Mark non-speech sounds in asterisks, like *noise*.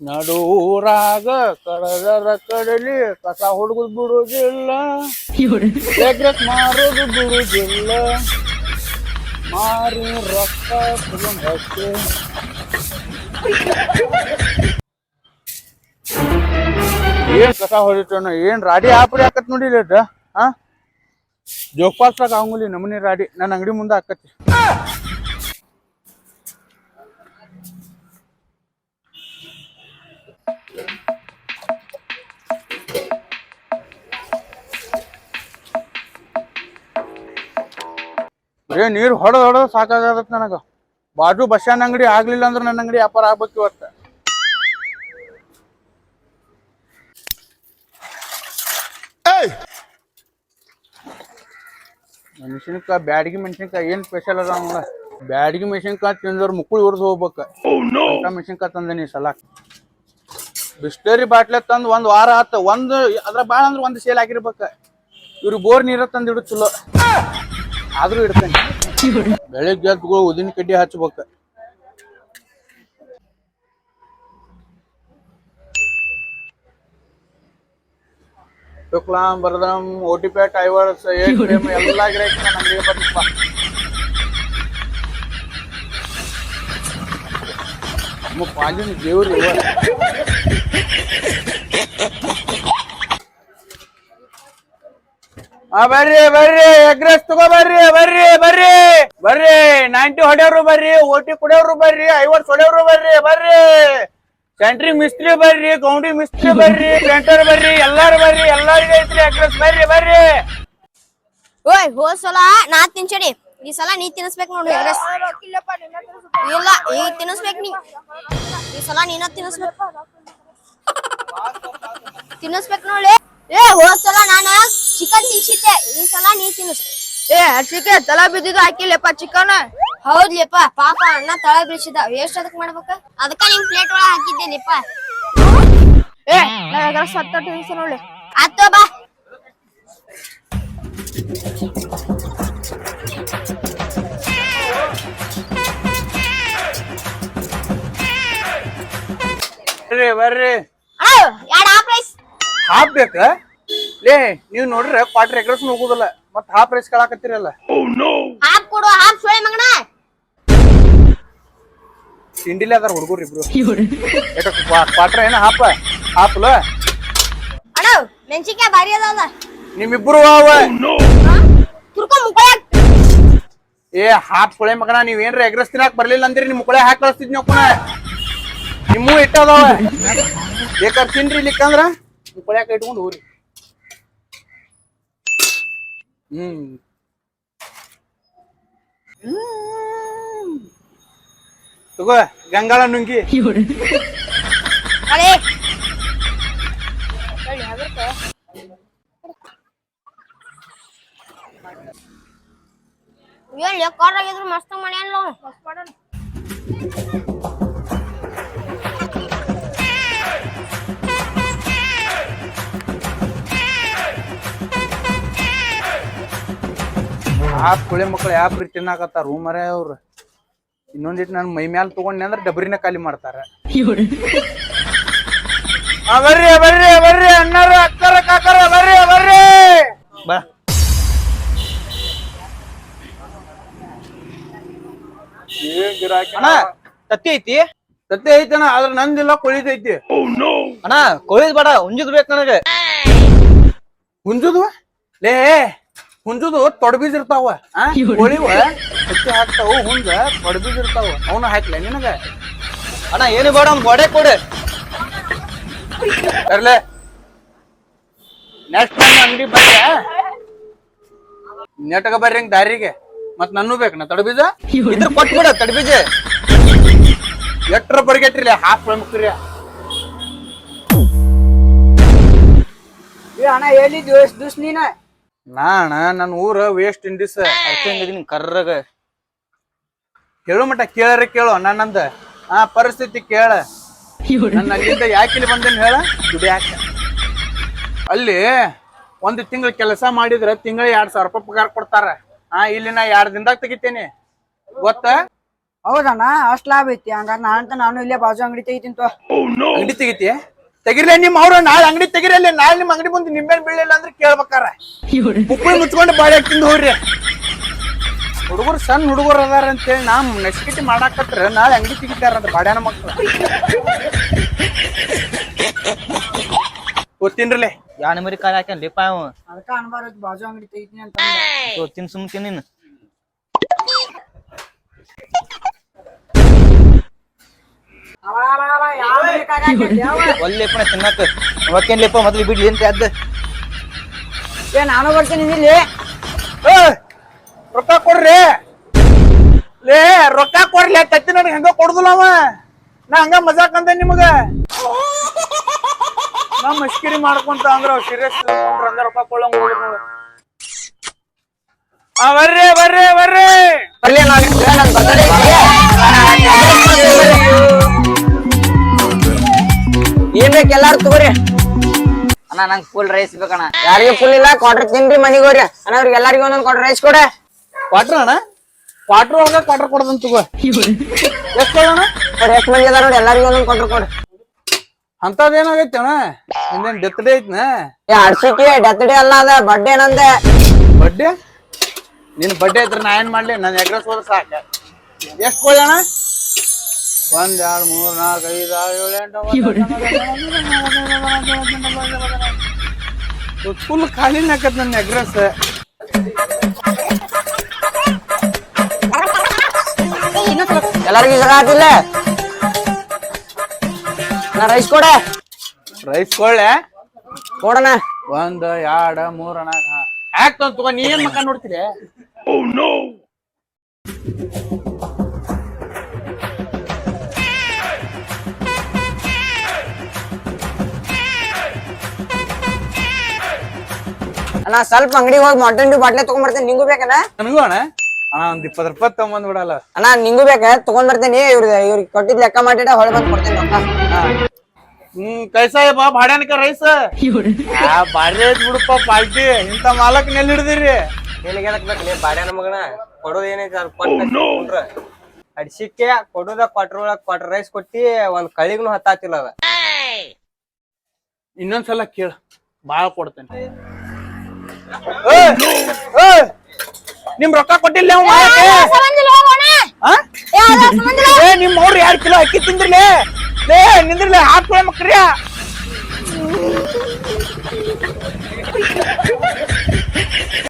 ನಡೂರಾಗ ಕಡದರ ಕಡಲಿ ಕಸ ಹುಡುಗದ್ ಬಿಡುದಿಲ್ಲ. ಎಗ್ರೆಸ್ ಮಾರೋದು ಬಿಡುದಿಲ್ಲ. ಮಾರಿ ರೊಕ್ಕ ತಗೊಂಡ್ ಹಚ್ಚಿ ಏನ್ ಕಸ ಹೊಡಿತನ ಏನ್ ರಾಡಿ ಆಪಡಿ ಹಾಕತ್ ನೋಡಿಲ್ಲ ಹಾ ಜೋಪಾಲ್ಸಾಗ ಆಗಂಗಿಲ್ಲ ನಮನಿ ರಾಡಿ. ನನ್ನ ಅಂಗಡಿ ಮುಂದೆ ಹಾಕತಿ ಬರೇ ನೀರ್ ಹೊಡೆದ್ ಹೊಡೆದ್ ಸಾಕಾಗತ್ತ ನನಗ. ಬಾಜು ಬಸ್ಟ್ಯಾಂಡ್ ಅಂಗಡಿ ಆಗ್ಲಿಲ್ಲ ಅಂದ್ರೆ ನನ್ನ ಅಂಗಡಿ ವ್ಯಾಪಾರ ಆಗ್ಬೇಕು ಇವತ್ತ. ಮೆಣಸಿನ್ಕಾಯಿ ಬ್ಯಾಡಗಿ ಮೆಣಸಿನ್ಕಾಯಿ ಏನ್ ಸ್ಪೆಷಲ್ ಅದ ನೋಡ. ಬ್ಯಾಡಗಿ ಮೆಣಸಿನ್ಕಾಯಿ ತಿಂದ್ರ ಮುಕ್ಕಳು ಉರ್ದು ಹೋಗ್ಬೇಕ. ಅಂತ ಮೆಣಸಿನ್ಕಾಯಿ ತಂದೇನಿ ನೀ ಸಲ ಬಿಸ್ಲೇರಿ ಬಾಟ್ಲೆ ತಂದು ಒಂದ್ ವಾರ ಆತ. ಒಂದ್ ಅದ್ರ ಬಾಳ ಅಂದ್ರ ಒಂದ್ ಸೇಲ್ ಆಗಿರ್ಬೇಕ ಇವ್ರು ಬೋರ್ ನೀರ ತಂದಿಡು ಚಲೋ. ಆದ್ರೂ ಇಡ್ತೇನೆ. ಬೆಳಿಗ್ಗೆ ಎದ್ದು ಉದಿನ ಕಡ್ಡಿ ಹಚ್ಬೇಕ. ಶುಕ್ಲಾಂ ಬರದಂ ಟಿ ಪಿ ಟೈವರ್ಸ್ ಎಲ್ಲ ಗಿರಾಕಿ ನಮಗೆ ಬಂದಪ್ಪ ನಮ್ಮ ಪಾಲಿನ ದೇವ್ರು ಬರ್ರಿ ಬರ್ರಿ ಎಗ್ರೆಸ್ ತಗೋ ಬರ್ರಿ ಬರ್ರಿ ಬರ್ರಿ. ಬರ್ರಿ ನೈಂಟಿ ಹೊಡೆಯವ್ರು ಬರ್ರಿ, ಓಟಿ ಕುಡಿಯವ್ರು ಬರ್ರಿ, ಐವತ್ತು ಹೊಡೆಯವ್ರು ಬರ್ರಿ ಬರ್ರಿ. ಸೆಂಟ್ರಿ ಮಿಸ್ತ್ರಿ ಬರ್ರಿ ಗೌಂಡಿ ಮಿಸ್ತ್ರಿ ಬರ್ರಿ ಸೆಂಟರ್ ಬರ್ರಿ, ಎಲ್ಲಾರು ಬರ್ರಿ, ಎಲ್ಲಾರಿಗೆ ಐತ್ರಿ ಎಗ್ರೆಸ್ ಬರ್ರಿ ಬರ್ರಿ. ಓಯ್, ಹೋದ್ ಸಲ ನಾ ತಿನ್ಸಡಿ. ಈ ಸಲ ನೀ ತಿನ್ಸ್ಬೇಕು ನೋಡಿ ಎಗ್ರೆಸ್ ಇಲ್ಲ ಈಗ ತಿನ್ಸ್ಬೇಕು ನೀ. ಈ ಸಲ ನೀನ ತಿನ್ಸ್ಬೇಕು. *laughs* ತಿನ್ನಿಸ್ಬೇಕು ನೋಡಿ ಏ ಹೋದ್ ಸಲ ನಾನ ಚಿಕನ್ ತಿನ್ಸಿದ್ದೆ. ಈ ಸಲ ನೀ ತಿನ್ನಿಸ್ ಏ ಹರ್ಷಿಕೆ ತಲ ಬಿದ್ದಿದ್ದು ಹಾಕಿಲ್ಲಪ್ಪ ಚಿಕನ್. ಹೌದ್ಲಿಪ್ಪ ಪಾಪ ಅಣ್ಣ ತಳ ಬೀಳ್ಸಿದ ವೇಸ್ಟ್ ಅದಕ್ ಮಾಡ್ಬೇಕ? ಅದಕ್ಕ ನಿಮ್ ಪ್ಲೇಟ್ ಒಳಗ್ ಹಾಕಿದ್ದೇನಿಪ್ಪ. ಏ ಸತ್ತ ತಿನ್ಸ ನೋಡಿ ಆತ ಬಾ. ಬರ್ರಿ ಬರ್ರಿ. ಅಣ್ಣ ಎರಡ್ ಹಾಫ್ ರೈಸ್ ಹಾಫ್ ಬೇಕ ಲೇ ನೀವ್ ನೋಡ್ರಿ ಕ್ವಾರ್ಟರ್ ಎಗ್ರೆಸ್ ಹೋಗುದಿಲ್ಲ. ಮತ್ ಹಾಫ್ ರೈಸ್ ಕೇಳಾಕತ್ತೀರಲ್ಲ. ಹಾಫ್ ಕೊಡು ಹಾಫ್ ಸೋಳೆ ಮಗನ. ತಿಂಡಿಲಿ ಅದಾರ ಹುಡುಗರು ಇಬ್ರು. ಕ್ವಾರ್ಟರ್ ಏನ ಹಾಪ ಹಾಪ್ಲ ಅಣ್ಣ ಮೆಣಸಿನ್ಕಾಯಿ ಭಾರಿ ನಿಮ್ಮಿಬ್ರು ಅವ. ತುರ್ಕೊ ಮುಕ್ಕೊಳಕ್ ಏ ಹಾಪ್ ಸೊಳೆ ಮಗನ ನೀವ್ ಏನ್ರ ಎಗ್ರೆಸ್ ತಿನ್ನಾಕ ಬರ್ಲಿಲ್ಲ ಅಂದ್ರಿ ನಿಮ್ ಕೊಳೆ ಹಾಕಿ ಕಳಿಸ್ತಿದ್ನಿ ನಿಮ್ಮೂ ಇಟ್ಟದಾವ. ಬೇಕಾದ್ರೆ ತಿನ್ರಿ ಇಲ್ಲಿಕ್ಕಂದ್ರ? ಕೊಳ್ಯಾಕ ಇಟ್ಕೊಂಡು ಹೋಗ್ರಿ. ಹ್ಮ್. ತಗೋ ಗಂಗಾಳ ನುಂಗಿ. ಅಳೆ. ಏನ್ ಮಸ್ತ್ ಆಗಿದ್ರು ಮಸ್ತ್ ಮಾಡ್ಯಾನ ಹಾಪ್ ಕೊಳೆ ಮಕ್ಳು ಯಾವ ಪ್ರೀತಿ ತಿನ್ನಾಕತ್ತಾರ ರೂಮರೇ ಅವ್ರು. ಇನ್ನೊಂದಿಟ್ಟು ನನ್ ಮೈ ಮ್ಯಾಲ ತಗೊಂಡೆ ಅಂದ್ರೆ ಡಬರಿನ ಖಾಲಿ ಮಾಡ್ತಾರ. ಆ, ಬರ್ರಿ ಬರ್ರಿ ಬರ್ರಿ ಅಣ್ಣಾರ ಅಕ್ಕರ ಕಾಕರ ಬರ್ರಿ ಬರ್ರಿ. ಬಾ. ಅಣ್ಣ ತತ್ತಿ ಐತಿ? ಸತ್ಯ ಐತನ ಆದ್ರ ನಂದಿಲ್ಲ ಕೊಳಿತೈತಿ ಅಣ್ಣ ಕೋಳಿದ್ ಬೇಡ ಉಂಜಿದ್ ಬೇಕು ನನಗೆ. ಹುಂಜುದು ಲೇ ಹುಂಜುದು ತೊಡಬೀಜ ಇರ್ತಾವ ಹೋಳಿವ ಹತ್ತಿ ಹಾಕ್ತಾವ ಹುಂಜ ತೊಡಬೀಜ ಇರ್ತಾವ ಅವನು ಹಾಕ್ಲ ನಿನಗ. ಅಣ್ಣ ಏನು ಬೇಡ ಅವ್ನ ಗೋಡೆ ಕೊಡು. ಬರ್ಲೆ. ನೆಕ್ಸ್ಟ್ ಟೈಮ್ ಅಂಗಡಿ ಬರ್ರಿ ನೆಟ್ಗ ಬರ್ರಿ ಹಂಗ ದಾರಿಗೆ. ಮತ್ ನನ್ನೂ ಬೇಕು ನಾ ತಡಬೀಜ ಇದ್ರ ಕೊಟ್ಬಿಡ ತಡಬೀಜ ಎಟ್ರ ಬರ್ಗೆಟ್ರಿ ಹಾಫ್ ಮುಕ್ರಿ ಏ ಅಣ್ಣ ಎಲ್ಲಿದ್ಯೋ ಎಷ್ಟು ದಿವ್ಸ ನೀನ? ನಾಣ ನನ್ನ ಊರ ವೇಸ್ಟ್ ಇಂಡೀಸ್ ನಿನ್ ಕರ್ರಗ. ಕೇಳು ಮಟ ಕೇಳರ ಕೇಳು ನನ್ನಂದ. ಆ ಪರಿಸ್ಥಿತಿ ಕೇಳ. ನನ್ನ ಅಲ್ಲಿಂದ ಯಾಕೆ ಇಲ್ಲಿ ಬಂದೇನ್ ಹೇಳ? ದುಡಿಯಾಕ ಅಲ್ಲಿ ಒಂದು ತಿಂಗಳ ಕೆಲಸ ಮಾಡಿದ್ರೆ ತಿಂಗಳ ಎರಡ್ ಸಾವಿರ ರೂಪಾಯಿ ಪಗಾರ ಕೊಡ್ತಾರ. ಆ ಇಲ್ಲಿ ನಾ ಎರಡ್ ದಿನದಾಗ ತೆಗಿತೇನೆ. ಗೊತ್ತ? ಹೌದಣ್ಣ ಅಷ್ಟ್ ಲಾಭ ಐತಿ. ಹಂಗಾರ ನಾನಂತ ನಾನು ಇಲ್ಲೇ ಬಾಜು ಅಂಗಡಿ ತೆಗಿತೀನಿ ತೋ. ಅಂಗಡಿ ತೆಗಿತಿ ತೆಗಿರ್ಲಿ ನಿಮ್ ಅವ್ರ ನಾಳೆ ಅಂಗಡಿ ತೆಗಿರಲ್ಲ ನಾಳೆ ನಿಮ್ ಅಂಗಡಿ ಮುಂದೆ ನಿಂಬೆಹಣ್ಣು ಬೀಳಿಲ್ಲ ಅಂದ್ರೆ ಕೇಳ್ಬೇಕಾರ. ಮುಕ್ಕಳಿ ಮುಚ್ಕೊಂಡು ಬಾಳೆ ತಿಂದು ಹೋಗ್ರಿ. ಹುಡುಗರು ಸಣ್ಣ ಹುಡುಗರು ಅದಾರ ಅಂತೇಳಿ ನಾ ನೆಸ್ಕಿಟಿ ಮಾಡಾಕತ್ರ ನಾಳೆ ಅಂಗಡಿ ತೆಗಿತಾರಂತ ಬಾಡ್ಯಾನ ಮಕ್ಳು. ಗೊತ್ತಿನ್ರಲೆ ಯಾ ಮರಿ ಕಾಲ ಹಾಕ್ಯಾನ ಲಿಪ್ಪ ಅವ? ಅದಕ್ಕ ಅನ್ಬಾರ ಬಾಜು ಅಂಗಡಿ ತೆಗಿತೀನಿ ಅಂತ ತಿನ್ ಸುಮ್ ತಿನ್ ನೀನು ಅವ, ಅವ, ಅವ, ಯಾವ ಅಂಗಡಿ ಕಾಲ್ ಹಾಕ್ಯಾನ್ಲೆ ಅವ? ಒಲ್ಲೆಪ್ಪಣ ತಿನ್ನಕ್. ಅವಕ್ಕೇನ್ ಲಿಪ್ಪ ಮೊದ್ಲು ಬಿಡ್ಲಿ ಅಂತ ಅದ್ದ ಏ ನಾನು ಬರ್ತೀನಿ ಇಲ್ಲಿ. ಏ, ರೊಕ್ಕ ಕೊಡ್ರಿ. ಲೇ ರೊಕ್ಕ ಕೊಡ್ಲಿ ತತ್ತಿ ನನಗೆ ಹಂಗ ಕೊಡುದಿಲ್ಲ ಅವ. ನಾ ಹಂಗ ಮಜಾಕ್ ಅಂದೆ ನಿಮಗ. ನಾ ಮಸ್ಕಿರಿ ಮಾಡ್ಕೊಂತ ಅಂದ್ರ ಸೀರಿಯಸ್ ಹಂಗ ರೊಕ್ಕ ನೋಡು ಆ ಬರ್ರಿ ಬರ್ರಿ ಬರ್ರಿ. ಬರ್ಲಿ ನನ್ ಬರ್ತಡೇ ಏನ್ ಬೇಕು ಎಲ್ಲಾರು ತಗೋರಿ. ಅಣ್ಣ ನಂಗೆ ಫುಲ್ ರೈಸ್ ಬೇಕಣ್ಣ. ಯಾರಿಗೆ ಫುಲ್ ಇಲ್ಲ ಕ್ವಾರ್ಟರ್ ತಿನ್ರಿ ಮನಿಗೋರಿ ಹೋಗ್ರಿ. ಅಣ್ಣ ಅವ್ರಿಗೆ ಎಲ್ಲಾರಿಗೂ ಒಂದೊಂದ್ ಕ್ವಾರ್ಟರ್ ರೈಸ್ ಕೊಡೆ. ಕ್ವಾರ್ಟರ್ ಅಣ್ಣ? ಕ್ವಾಟ್ರ್ ಒಳಗ ಕ್ವಾಟ್ರ್ ಕೊಡದಂತ ತಗೋ. ಎಷ್ಟ್ ಕೊಡೋಣ ಅವ್ರು ಎಷ್ಟು ಮಂದಿ ಅದಾರ ನೋಡಿ ಎಲ್ಲಾರಿಗೂ ಒಂದೊಂದ್ ಕ್ವಾರ್ಟರ್ ಕೊಡ. ಅಂತದೇನಾಗೈತೆ ಅಣ್ಣ? ಇನ್ನೇನ್ ಡೆತ್ ಡೇ ಐತ್ನ? ಏ ಅಡ್ಸಿಕೆ ಡೆತ್ ಡೇ ಅಲ್ಲ ಅದ ಬರ್ಡೇ ನಂದೆ. ಬಡ್ಡೆ ನಿನ್ ಬಡ್ಡೆ ಐತ್ರ ನಾ ಏನ್ ಮಾಡ್ಲಿ? ನನ್ ಎಗ್ರೆಸ್ ಹೋದ್ರೆ ಸಾಕ. ಎಷ್ಟ್ ಅಣ್ಣ? ಒಂದ್ ಎರಡ್ ಮೂರ್ ನಾಲ್ಕ್ ಐದ್ ಆರ್ ಏಳು ಎಂಟು ಫುಲ್ ಖಾಲಿ ಹಾಕತ್ ನನ್ನ ಎಗ್ರೆಸ್ ಎಲ್ಲಾರಿಗೂ ಜಗ ಆತಿಲ್ಲ ನಾ ರೈಸ್ ಕೊಡೆ ರೈಸ್ ಕೊಡ್ಲೆ ಕೊಡಣ ಒಂದ್ ಎರಡ್ ಮೂರ್ ನಾಲ್ಕ್ ಹಾಕ್ತ ತಗೋ ನೀ ಏನ್ ಮಕ್ಕ ನೋಡ್ತೀರಿ ಅಣ್ಣ ಸ್ವಲ್ಪ ಅಂಗಡಿಗೆ ಹೋಗಿ ಮಾಟನ್ ಡ್ಯೂ ಬಾಟ್ಲೆ ತಗೊಂಡ್ ಬರ್ತೇನೆ ನಿಂಗೂ ಬೇಕಣ್ಣ ನನಗೂ ಅಣ್ಣ. ಅಣ್ಣ ಒಂದ್ ಇಪ್ಪತ್ ರೂಪಾಯಿ ತಗೊಂಡ್ ಬಿಡಲ್ಲ. ಅಣ್ಣ ನಿಂಗೂ ಬೇಕ? ತಗೊಂಡ್ ಬರ್ತೇನೆ ಇವ್ರ ಇವ್ರಿಗೆ ಕೊಟ್ಟಿದ್ ಲೆಕ್ಕ ಮಾಡಿಡ ಹೊಳೆ ಬಂದ್ ಕೊಡ್ತೇನೆ ರೊಕ್ಕ. ಹ್ಮ್ ಕೈಸಾ ಬಾ ಭಾಡ್ಯಾನಕ ರೈಸ್. ಆ ಬಾಡ್ಯ ಐತ್ ಬಿಡಪ್ಪ ಪಾಲ್ಟಿ ಇಂತ ಮಾಲಕ್ ನೆಲ್ ಹಿಡ್ದಿರಿ. ನಿನಗೆ ಏನಕ್ ಬೇಕಲ್ಲಿ ಬಾಡ್ಯಾನ ಮಗನ? ಕೊಡೋದ್ ಏನೈತಿ ಅದು ಕೊಟ್ಟ ಅಡ್ಸಿಕ್ಕೆ ಕೊಡೋದ ಕ್ವಾಟ್ರ್ ಒಳಗ್ ಕ್ವಾಟ್ರ್ ರೈಸ್ ಕೊಟ್ಟಿ ಒಂದ್ ಕಳಿಗ್ನು ಹತ್ತಾತಿಲ್ಲ ಅದ. ಇನ್ನೊಂದ್ಸಲ ಕೇಳ. ಬಾಳ ಕೊಡ್ತೇನೆ! ನಿಮ್ ರೊಕ್ಕ ಕೊಟ್ಟಿಲ್ಲ ನಿಮ್ ಅವ್ರು ಎರಡ್ ಕಿಲೋ ಅಕ್ಕಿ ತಿಂದ್ರಲೇ ಲೇ ನಿಂದ್ರಲೇ ಹಾಕ್ಕೊಳ ಮಕ್ರಿಯ